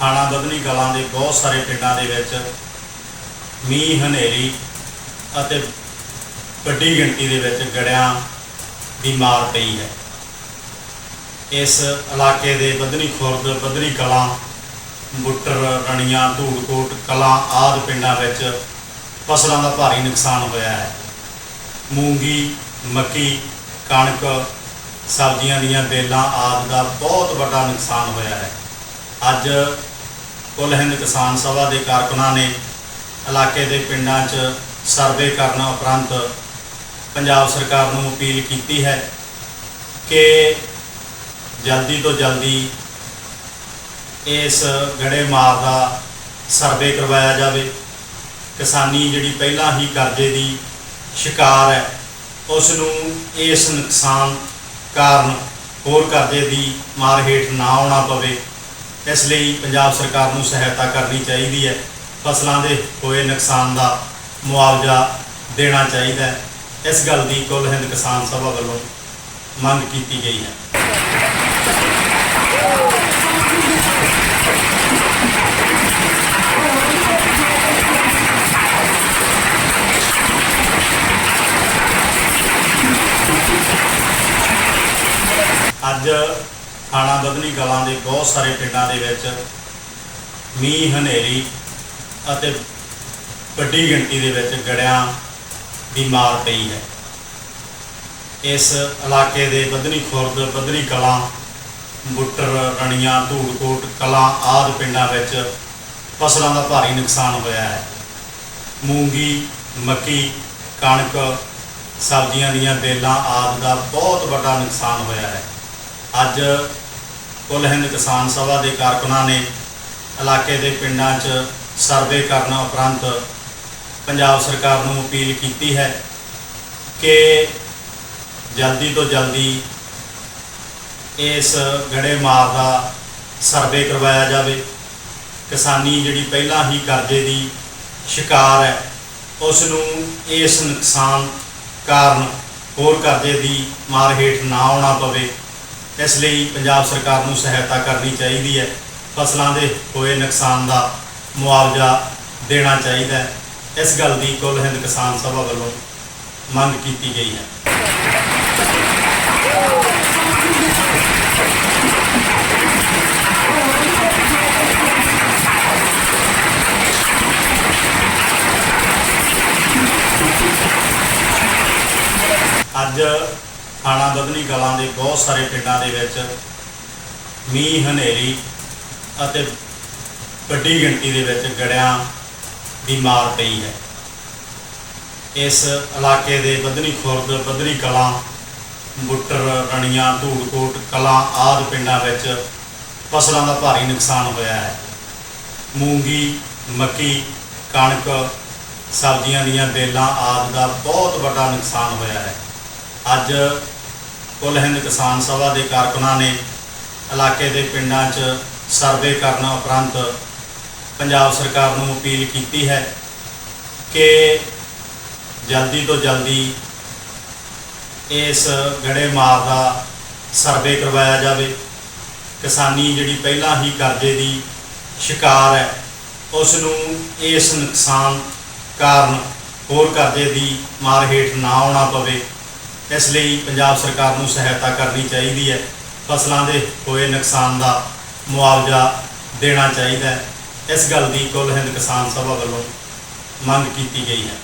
ਅੱਜ ਥਾਣਾ ਬਦਨੀ ਕਲਾਂ ਦੇ ਬਹੁਤ ਸਾਰੇ ਪਿੰਡਾਂ ਦੇ ਵਿੱਚ ਮੀਂਹ, ਹਨੇਰੀ ਅਤੇ ਵੱਡੀ ਗਿਣਤੀ ਦੇ ਵਿੱਚ ਗੜਿਆਂ ਦੀ ਮਾਰ ਪਈ ਹੈ। ਇਸ ਇਲਾਕੇ ਦੇ ਬਦਨੀ ਖੁਰਦ ਬਦਨੀ ਕਲਾਂ ਬੁੱਟਰ, ਰਣੀਆਂ, ਧੂੜਕੋਟ, ਕਲਾਂ ਆਦਿ ਪਿੰਡਾਂ ਵਿੱਚ ਫਸਲਾਂ ਦਾ ਭਾਰੀ ਨੁਕਸਾਨ ਹੋਇਆ ਹੈ। ਮੂੰਗੀ, ਮੱਕੀ, ਕਣਕ, ਸਬਜ਼ੀਆਂ ਦੀਆਂ ਬੇਲਾਂ ਆਦਿ ਦਾ ਬਹੁਤ ਵੱਡਾ ਨੁਕਸਾਨ ਹੋਇਆ ਹੈ। ਅੱਜ ਕੁੱਲ ਹਿੰਦ ਕਿਸਾਨ ਸਭਾ ਦੇ ਕਾਰਕੁਨਾਂ ਨੇ ਇਲਾਕੇ ਦੇ ਪਿੰਡਾਂ 'ਚ ਸਰਵੇ ਕਰਨ ਉਪਰੰਤ ਪੰਜਾਬ ਸਰਕਾਰ ਨੂੰ ਅਪੀਲ ਕੀਤੀ ਹੈ ਕਿ ਜਲਦੀ ਤੋਂ ਜਲਦੀ ਇਸ ਗੜੇ ਮਾਰ ਦਾ ਸਰਵੇ ਕਰਵਾਇਆ ਜਾਵੇ। ਕਿਸਾਨੀ ਜਿਹੜੀ ਪਹਿਲਾਂ ਹੀ ਕਰਜ਼ੇ ਦੀ ਸ਼ਿਕਾਰ ਹੈ ਉਸ ਨੂੰ ਇਸ ਨੁਕਸਾਨ ਕਾਰਨ ਹੋਰ ਕਰਜ਼ੇ ਦੀ ਮਾਰ ਹੇਠ ਨਾ ਆਉਣਾ ਪਵੇ। ਇਸ ਲਈ ਪੰਜਾਬ ਸਰਕਾਰ ਨੂੰ ਸਹਾਇਤਾ ਕਰਨੀ ਚਾਹੀਦੀ ਹੈ। ਫਸਲਾਂ ਦੇ ਹੋਏ ਨੁਕਸਾਨ ਦਾ ਮੁਆਵਜ਼ਾ ਦੇਣਾ ਚਾਹੀਦਾ ਹੈ। ਇਸ ਗੱਲ ਦੀ ਕੁੱਲ ਹਿੰਦ ਕਿਸਾਨ ਸਭਾ ਵੱਲੋਂ ਮੰਗ ਕੀਤੀ ਗਈ ਹੈ। ਅੱਜ ਥਾਣਾ ਬਦਨੀ ਕਲਾਂ ਦੇ ਬਹੁਤ ਸਾਰੇ ਪਿੰਡਾਂ ਦੇ ਵਿੱਚ ਮੀਂਹ, ਹਨੇਰੀ ਅਤੇ ਵੱਡੀ ਗਿਣਤੀ ਦੇ ਵਿੱਚ ਗੜਿਆਂ ਦੀ ਮਾਰ ਪਈ ਹੈ। ਇਸ ਇਲਾਕੇ ਦੇ ਬਦਨੀ ਖੁਰਦ ਬਦਨੀ ਕਲਾਂ, ਬੁੱਟਰ, ਰਣੀਆਂ, ਧੂੜਕੋਟ, ਕਲਾਂ ਆਦਿ ਪਿੰਡਾਂ ਵਿੱਚ ਫਸਲਾਂ ਦਾ ਭਾਰੀ ਨੁਕਸਾਨ ਹੋਇਆ ਹੈ। ਮੂੰਗੀ, ਮੱਕੀ, ਕਣਕ, ਸਬਜ਼ੀਆਂ ਦੀਆਂ ਬੇਲਾਂ ਆਦਿ ਦਾ ਬਹੁਤ ਵੱਡਾ ਨੁਕਸਾਨ ਹੋਇਆ ਹੈ। ਅੱਜ ਕੁੱਲ ਹਿੰਦ ਕਿਸਾਨ ਸਭਾ ਦੇ ਕਾਰਕੁਨਾਂ ਨੇ ਇਲਾਕੇ ਦੇ ਪਿੰਡਾਂ 'ਚ ਸਰਵੇ ਕਰਨ ਉਪਰੰਤ ਪੰਜਾਬ ਸਰਕਾਰ ਨੂੰ ਅਪੀਲ ਕੀਤੀ ਹੈ ਕਿ ਜਲਦੀ ਤੋਂ ਜਲਦੀ ਇਸ ਗੜੇ ਮਾਰ ਦਾ ਸਰਵੇ ਕਰਵਾਇਆ ਜਾਵੇ। ਕਿਸਾਨੀ ਜਿਹੜੀ ਪਹਿਲਾਂ ਹੀ ਕਰਜ਼ੇ ਦੀ ਸ਼ਿਕਾਰ ਹੈ ਉਸ ਨੂੰ ਇਸ ਨੁਕਸਾਨ ਕਾਰਨ ਹੋਰ ਕਰਜ਼ੇ ਦੀ ਮਾਰ ਹੇਠ ਨਾ ਆਉਣਾ ਪਵੇ। ਇਸ ਲਈ ਪੰਜਾਬ ਸਰਕਾਰ ਨੂੰ ਸਹਾਇਤਾ ਕਰਨੀ ਚਾਹੀਦੀ ਹੈ। ਫਸਲਾਂ ਦੇ ਹੋਏ ਨੁਕਸਾਨ ਦਾ ਮੁਆਵਜ਼ਾ ਦੇਣਾ ਚਾਹੀਦਾ ਹੈ। ਇਸ ਗੱਲ ਦੀ ਕੁੱਲ ਹਿੰਦ ਕਿਸਾਨ ਸਭਾ ਵੱਲੋਂ ਮੰਗ ਕੀਤੀ ਗਈ ਹੈ। ਅੱਜ ਥਾਣਾ ਬਦਨੀ ਕਲਾਂ ਦੇ ਬਹੁਤ ਸਾਰੇ ਪਿੰਡਾਂ ਦੇ ਵਿੱਚ ਮੀਂਹ, ਹਨੇਰੀ ਅਤੇ ਵੱਡੀ ਗਿਣਤੀ ਦੇ ਵਿੱਚ ਗੜਿਆਂ ਦੀ ਮਾਰ ਪਈ ਹੈ। ਇਸ ਇਲਾਕੇ ਦੇ ਬਦਨੀ ਖੁਰਦ ਬਦਨੀ ਕਲਾਂ, ਬੁੱਟਰ, ਰਣੀਆਂ, ਧੂੜਕੋਟ, ਕਲਾਂ ਆਦਿ ਪਿੰਡਾਂ ਵਿੱਚ ਫਸਲਾਂ ਦਾ ਭਾਰੀ ਨੁਕਸਾਨ ਹੋਇਆ ਹੈ। ਮੂੰਗੀ, ਮੱਕੀ, ਕਣਕ, ਸਬਜ਼ੀਆਂ ਦੀਆਂ ਬੇਲਾਂ ਆਦਿ ਦਾ ਬਹੁਤ ਵੱਡਾ ਨੁਕਸਾਨ ਹੋਇਆ ਹੈ। ਅੱਜ ਕੁੱਲ ਹਿੰਦ ਕਿਸਾਨ ਸਭਾ ਦੇ ਕਾਰਕੁਨਾਂ ਨੇ ਇਲਾਕੇ ਦੇ ਪਿੰਡਾਂ 'ਚ ਸਰਵੇ ਕਰਨ ਉਪਰੰਤ ਪੰਜਾਬ ਸਰਕਾਰ ਨੂੰ ਅਪੀਲ ਕੀਤੀ ਹੈ ਕਿ ਜਲਦੀ ਤੋਂ ਜਲਦੀ ਇਸ ਗੜੇ ਮਾਰ ਦਾ ਸਰਵੇ ਕਰਵਾਇਆ ਜਾਵੇ। ਕਿਸਾਨੀ ਜਿਹੜੀ ਪਹਿਲਾਂ ਹੀ ਕਰਜ਼ੇ ਦੀ ਸ਼ਿਕਾਰ ਹੈ ਉਸ ਨੂੰ ਇਸ ਨੁਕਸਾਨ ਕਾਰਨ ਹੋਰ ਕਰਜ਼ੇ ਦੀ ਮਾਰ ਹੇਠ ਨਾ ਆਉਣਾ ਪਵੇ। ਇਸ ਲਈ ਪੰਜਾਬ ਸਰਕਾਰ ਨੂੰ ਸਹਾਇਤਾ ਕਰਨੀ ਚਾਹੀਦੀ ਹੈ। ਫਸਲਾਂ ਦੇ ਹੋਏ ਨੁਕਸਾਨ ਦਾ ਮੁਆਵਜ਼ਾ ਦੇਣਾ ਚਾਹੀਦਾ ਹੈ। ਇਸ ਗੱਲ ਦੀ ਕੁੱਲ ਹਿੰਦ ਕਿਸਾਨ ਸਭਾ ਵੱਲੋਂ ਮੰਗ ਕੀਤੀ ਗਈ ਹੈ।